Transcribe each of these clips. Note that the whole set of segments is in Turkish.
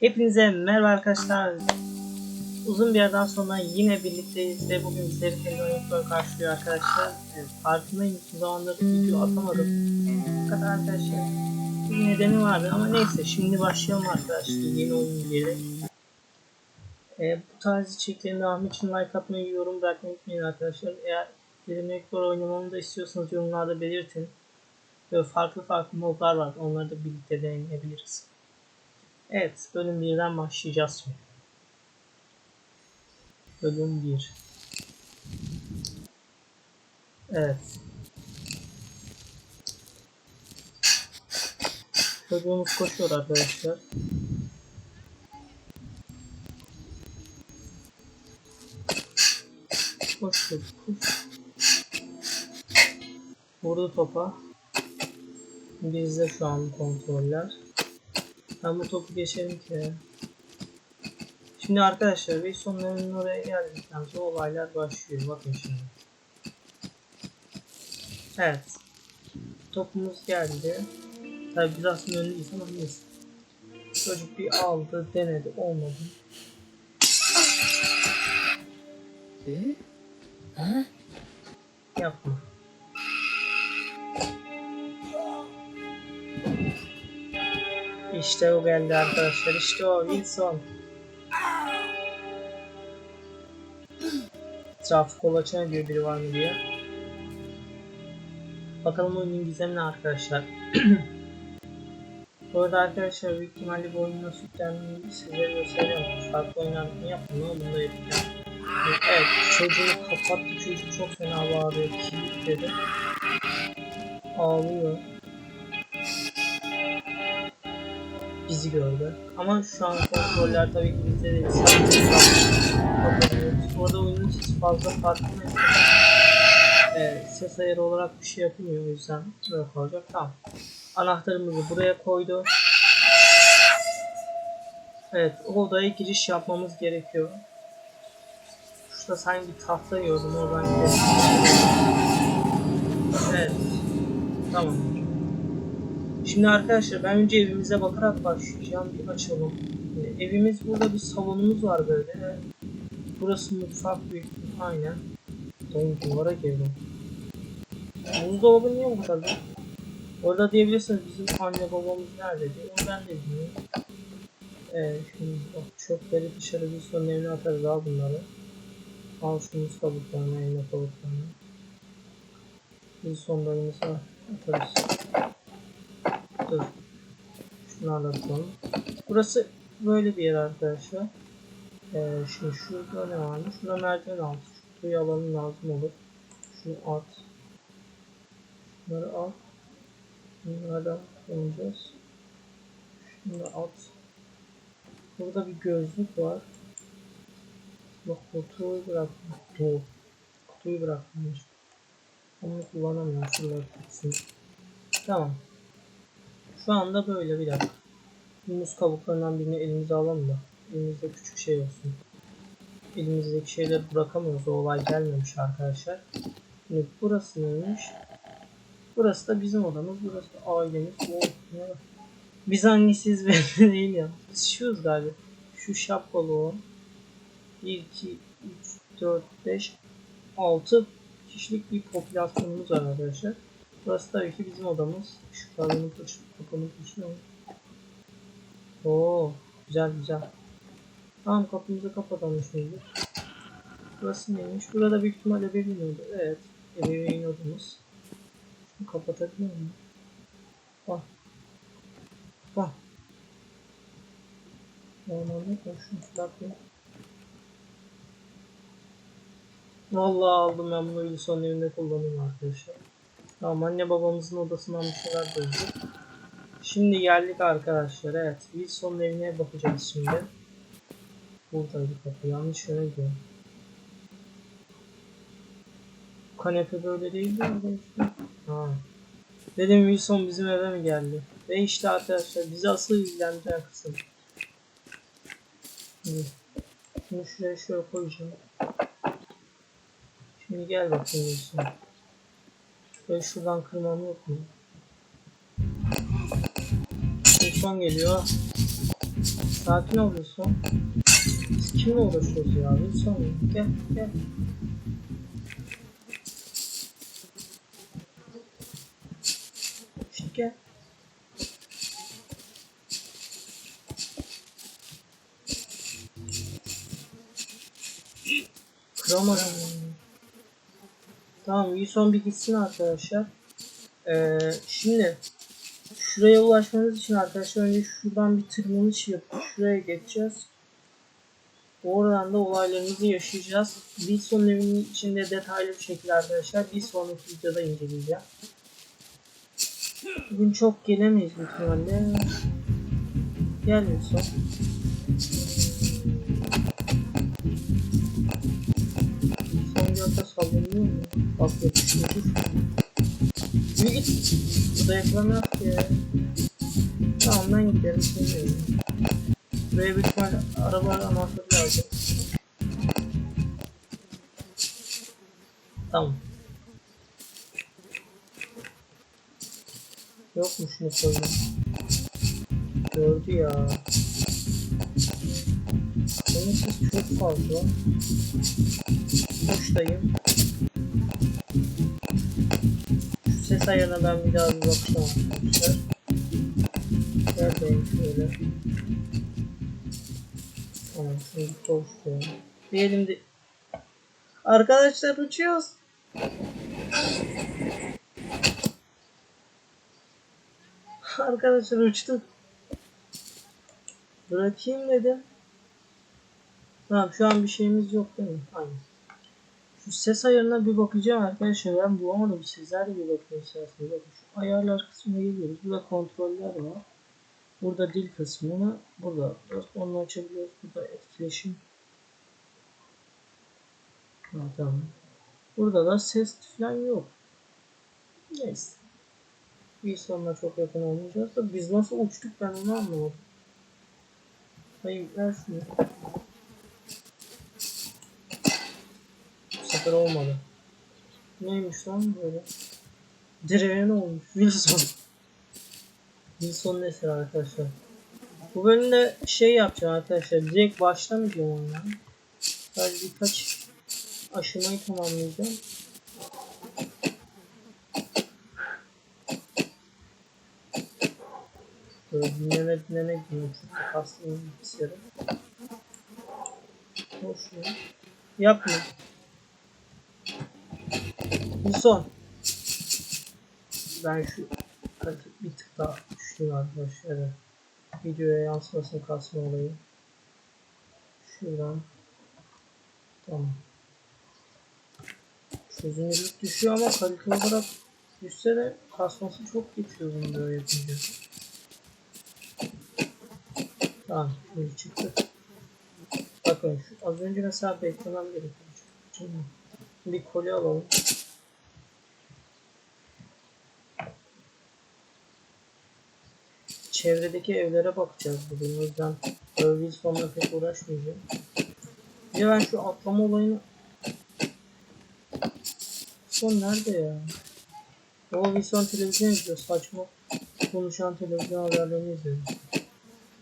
Hepinize merhaba arkadaşlar. Uzun bir aradan sonra yine birlikteyiz ve bugün sizleri kendi oyuncuları karşılıyor arkadaşlar. Farkındayım uzun zamandır video atamadım. Fakat arkadaşlar bir nedeni vardı ama neyse şimdi başlayalım arkadaşlar yeni oyun yeri. Ee, bu tarz içeriklerin devamı için like atmayı, yorum bırakmayı unutmayın arkadaşlar. Eğer Yerimlilik var oynamamı da istiyorsanız yorumlarda belirtin. Böyle farklı farklı modlar var. Onları da birlikte deneyebiliriz. Evet, bölüm 1'den başlayacağız. Bölüm 1. Evet. Çocuğumuz koşuyor arkadaşlar. Koş çocuk koş. Vurdu topa. Bizde şu an kontroller. Ben bu topu geçelim ki. Şimdi arkadaşlar bir sonlarının oraya geldikten sonra olaylar başlıyor. Bakın şimdi. Evet. Topumuz geldi. Tabi biz aslında öndeyiz ama neyse. Çocuk bir aldı, denedi, olmadı. Hı? Ha? Yapma. İşte o geldi arkadaşlar. İşte o Wilson. Etrafı kolaçan ediyor biri var mı diye. Bakalım oyunun gizemi ne arkadaşlar. Bu arada arkadaşlar büyük ihtimalle bu oyunun nasıl yüklendiğini sizlere göstereceğim. Farklı oynarken yaptım ama bunu da yapacağım. Evet çocuğu kapattı çocuk çok fena bağırıyor kilitledi. Ağlıyor. Bizi gördü. Ama şu an kontroller tabii ki bizde. Sadece kapatıyoruz. Bu arada oyunun sesi fazla farklı değil. Evet, ses ayarı olarak bir şey yapılmıyor o yüzden böyle kalacak. Tamam. Anahtarımızı buraya koydu. Evet, o odaya giriş yapmamız gerekiyor. Şurada sanki bir tahta gördüm oradan gidelim. Evet. Tamam. Şimdi arkadaşlar ben önce evimize bakarak başlayacağım. Bir açalım. Ee, Evimiz burada bir salonumuz var böyle. Burası mutfak büyük. Aynen. Dayım duvara girdim. Buzdolabı niye bu kadar? Orada diyebilirsiniz bizim anne babamız nerede diye. Onu ben de bilmiyorum. Ee, şimdi bak çöpleri dışarı bir sonra evine atarız al bunları. Al şu muz kabuklarını, elma kabuklarını. Bir sonlarımızı atarız. Dur. Şunlarla tutalım. Burası böyle bir yer arkadaşlar. Ee, şimdi şurada ne varmış? Şurada merdiven altı. Şu kutuyu alalım lazım olur. Şunu at. Şunları al. Bunlardan kullanacağız. Şunu at. Burada bir gözlük var. Bak kutuyu bırakmış. Kutu. Kutuyu bırakmış. Onu kullanamıyorum. Şurada tutsun. Tamam. Şu anda böyle bir dakika. Muz kabuklarından birini elimize alalım da. Elimizde küçük şey olsun. Elimizdeki şeyleri bırakamıyoruz. O olay gelmemiş arkadaşlar. Şimdi burası neymiş? Burası da bizim odamız. Burası da ailemiz. Oh? Biz hangisiz belli değil ya. Biz şuyuz galiba. Şu şapkalı o. 1, 2, 3, 4, 5, 6 kişilik bir popülasyonumuz var arkadaşlar. Burası tabii ki bizim odamız. Şu kapının tuş, kapının tuşu Oo, güzel güzel. Tamam kapımızı kapatalım şimdi. Burası neymiş? Burada büyük ihtimalle ebeveyn oda. Evet, ebeveyn odamız. Şunu kapatabiliyor muyum? Bak. Bak. Normalde şunu bırakayım. Vallahi aldım ben bunu Wilson evinde kullanayım arkadaşlar. Tamam anne babamızın odasından bir şeyler bulduk. Şimdi geldik arkadaşlar. Evet Wilson'un evine bakacağız şimdi. Burada bir kapı. Yanlış yöne gidiyor. Kanepe böyle değil mi arkadaşlar? Ha. Dedim Wilson bizim eve mi geldi? Ve işte arkadaşlar bizi asıl ilgilendiren kısım. Şimdi Bunu şuraya şöyle koyacağım. Şimdi gel bakayım Wilson. Şöyle şuradan kırmam yok mu? Son geliyor. Sakin ol Wilson. Biz kimle uğraşıyoruz ya? Wilson gel gel. İşte gel. Kıramadım. Tamam Wilson bir gitsin arkadaşlar. Ee, şimdi şuraya ulaşmamız için arkadaşlar önce şuradan bir tırmanış yapıp şuraya geçeceğiz. Oradan da olaylarımızı yaşayacağız. Wilson'un evinin içinde detaylı bir şekilde arkadaşlar bir sonraki videoda inceleyeceğim. Bugün çok gelemeyiz büyük ihtimalle. Gel Wilson. Son gökte sallanıyor mu? Bak yapışıyor. Yürü ki. Tamam ben giderim. Sevmiyorum. Buraya bir ihtimal araba anahtarı lazım. Tamam. Yokmuş koyayım. Gördü ya. Senin ses çok fazla. Hoştayım. Ayarına ben bir daha bir bakacağım arkadaşlar. Neredeyim şöyle. Tamam şimdi koştu. Bir. Arkadaşlar uçuyoruz. Arkadaşlar uçtuk. Bırakayım dedim. Tamam şu an bir şeyimiz yok değil mi? Aynen. Şu ses ayarına bir bakacağım arkadaşlar. Ben bulamadım. Sizler de bir bakın isterseniz. Bakın şu ayarlar kısmına geliyoruz. Burada kontroller var. Burada dil kısmını burada onu açabiliyoruz. Burada etkileşim. Ha, tamam. Burada da ses falan yok. Neyse. Sonuna çok yakın olmayacağız da biz nasıl uçtuk ben onu anlamadım. Hayır ver şunu. Sefer olmadı. Neymiş lan böyle? Direğe ne olmuş? Wilson. Wilson'un eseri arkadaşlar. Bu bölümde şey yapacağım arkadaşlar. Direkt başlamayacağım ondan. Sadece birkaç aşamayı tamamlayacağım. Böyle dinlene dinlene gidiyorum. Çünkü hastayım bilgisayarı. Boş ver. Yapma. Wilson. Ben şu bir tık daha düştüm arkadaşlar. Videoya yansımasını kasma olayı. Şuradan. Tamam. Çözünürlük düşüyor ama kalite olarak düşse de kasması çok geçiyor bunu böyle yapınca. Tamam şimdi çıktı. Bakın şu az önce mesela beklemem gerekiyor. Bir kolye alalım. Çevredeki evlere bakacağız bugün. O yüzden böyle Wilson'la pek uğraşmayacağım. De ben şu atlama olayını... Wilson nerede ya? O Wilson televizyon izliyor. Saçma konuşan televizyon haberlerini izliyor.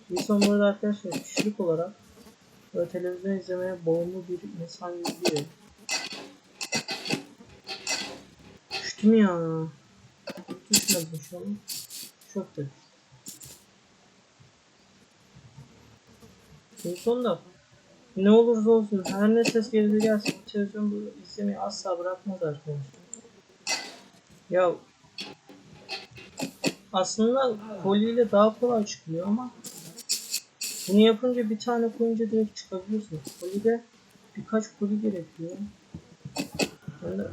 Wilson bu arada arkadaşlar kişilik olarak böyle televizyon izlemeye bağımlı bir insan gibi biri. Düştüm ya. Düşmedim şu an. Çok da düştüm. Şimdi sonunda ne olursa olsun her ne ses gelirse gelsin televizyon bu izlemeyi asla bırakmaz arkadaşlar. Ya aslında koliyle daha kolay çıkıyor ama bunu yapınca bir tane koyunca direkt çıkabiliyorsun. Kolide birkaç koli gerekiyor. Ben de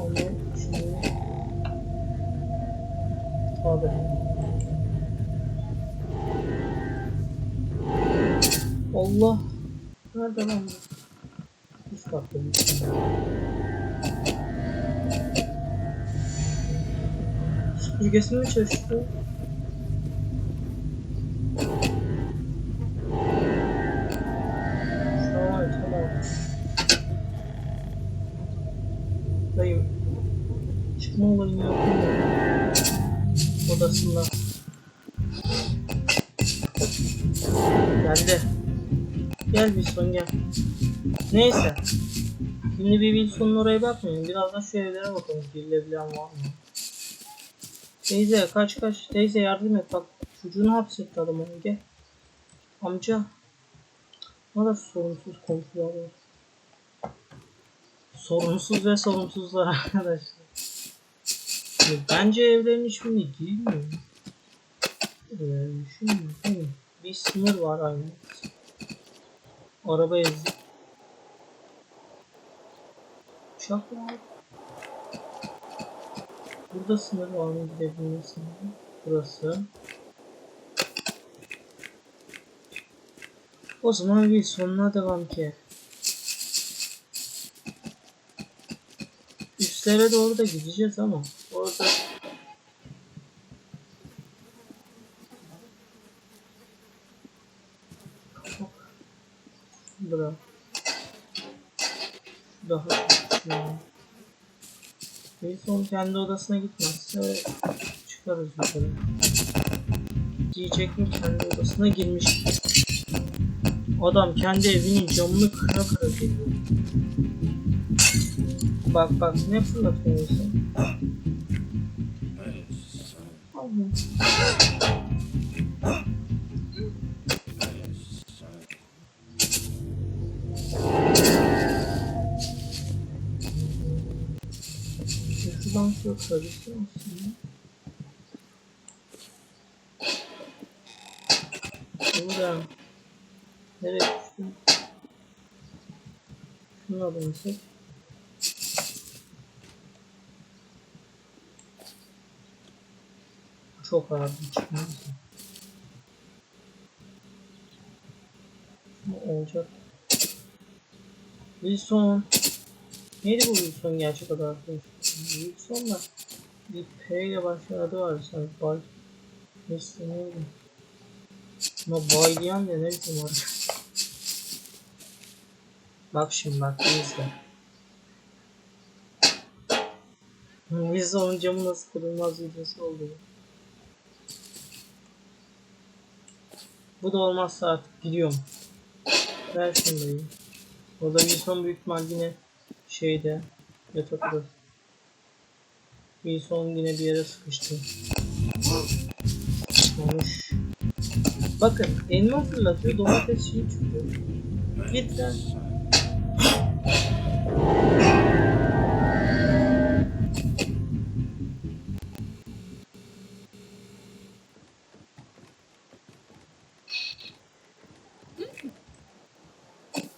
onu şimdi Tabii. Allah. Nerede lan bu? Üst katta. Süpürgesi mi çalıştı? Dayım. Çıkma olayını yapayım ya. Gel Wilson gel. Neyse. Şimdi bir Wilson'un oraya bakmayın. Biraz da şu evlere bakalım. Girilebilen var mı? Teyze kaç kaç. Teyze yardım et bak. Çocuğunu hapsetti adam onu gel. Amca. Ne kadar sorumsuz komşular var. Sorunsuz ve sorumsuzlar arkadaşlar. Bence evlerin hiçbirine girmiyor. Ee, şimdi hani bir sınır var aynı. Araba ezdi. Uçak var. Burada sınır var mı gidebilme sınırı? Burası. O zaman bir sonuna devam ki. Üstlere doğru da gideceğiz ama orada Kapak. Bırak. Daha yani. Wilson kendi odasına gitmezse çıkarız yukarı. Diyecek mi kendi odasına girmiş. Adam kendi evinin camını kıra kıra geliyor. Bak bak ne fırlatıyorsun? Allah'ım. Çok karıştı aslında. Burada. Nereye düştüm? Şunu. Çok ağır bir çıkmaz. Olacak. Wilson. Neydi bu Wilson gerçek adı arkadaşlar? Wilson da bir P ile başlayan adı var sanki. Bay. Neyse neydi? Ama baylayan da ne biçim var? Bak şimdi bak izle. Wilson'un camı nasıl kırılmaz videosu oldu. bu. Da olmazsa artık gidiyorum. Ver şunu da Orada Wilson büyük ihtimal yine şeyde yatak odası. Wilson yine bir yere sıkıştı. Olmuş. Bakın elma fırlatıyor domates şeyi çıkıyor. Git lan.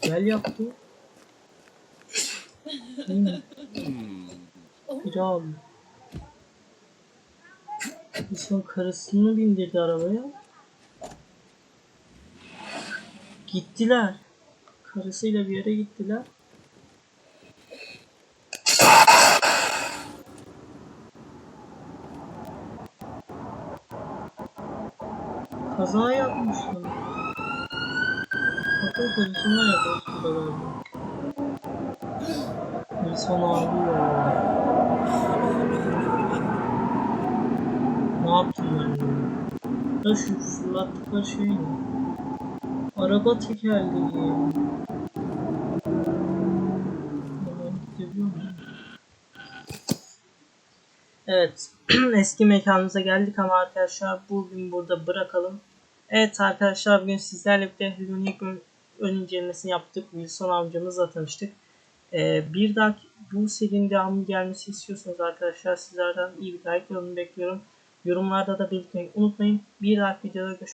Gel yaptı. Kral. İnsan karısını bindirdi arabaya. Gittiler. Karısıyla bir yere gittiler. Kaza yapmışlar. Kocasından yapıyor bu kadar. İnsan ağlıyor. Ne yaptım ben ya? Şu fırlattıkları şey ne? Araba tekerleği. Evet. Eski mekanımıza geldik ama arkadaşlar bugün burada bırakalım. Evet arkadaşlar bugün sizlerle birlikte Lunik ön incelemesini yaptık. Wilson amcamızla tanıştık. Ee, bir dahaki bu serinin devamı gelmesi istiyorsanız arkadaşlar sizlerden iyi bir like yorumumu bekliyorum. Yorumlarda da belirtmeyi unutmayın. Bir dahaki videoda görüşmek